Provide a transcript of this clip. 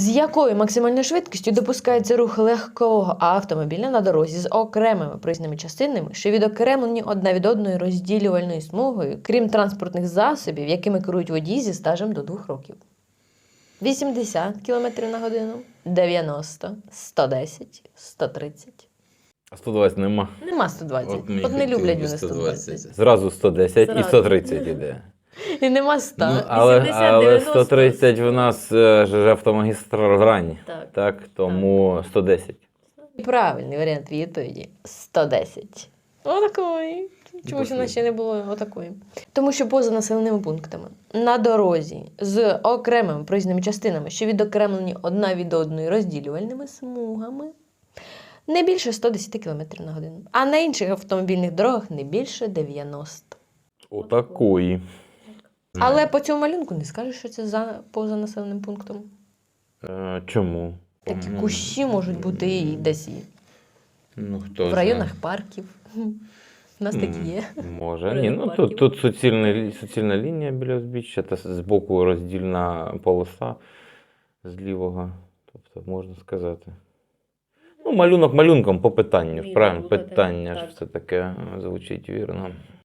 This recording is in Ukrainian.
З якою максимальною швидкістю допускається рух легкого автомобіля на дорозі з окремими проїзними частинами, що відокремлені одна від одної розділювальною смугою, крім транспортних засобів, якими керують водії зі стажем до 2 років? 80 км на годину, 90, 110, 130. А 120 нема. Нема 120. От От, не люблять вони 120. 120. Зразу 110 і Зразу. 130 іде. І нема 100. Ну, але, 80, але 130 в нас е, ж автомагістральні. Так. Так, тому 110. Правильний варіант відповіді 110. Отакої. Чомусь у нас ще не було отакої. Тому що поза населеними пунктами на дорозі з окремими проїзними частинами, що відокремлені одна від одної розділювальними смугами, не більше 110 км на годину. А на інших автомобільних дорогах не більше 90. Отакої. Але по цьому малюнку не скажеш, що це за поза населеним пунктом. Е, чому? Такі Ну, кущі можуть бути і десь і Ну, хто в районах парків. У нас такі є. Може. Ні, ну тут, тут суцільна, суцільна лінія біля узбіччя та з боку роздільна полоса з лівого. Тобто можна сказати. Ну, малюнок малюнком по питанню. Вірно, Правильно, питання ж так. все таке звучить вірно.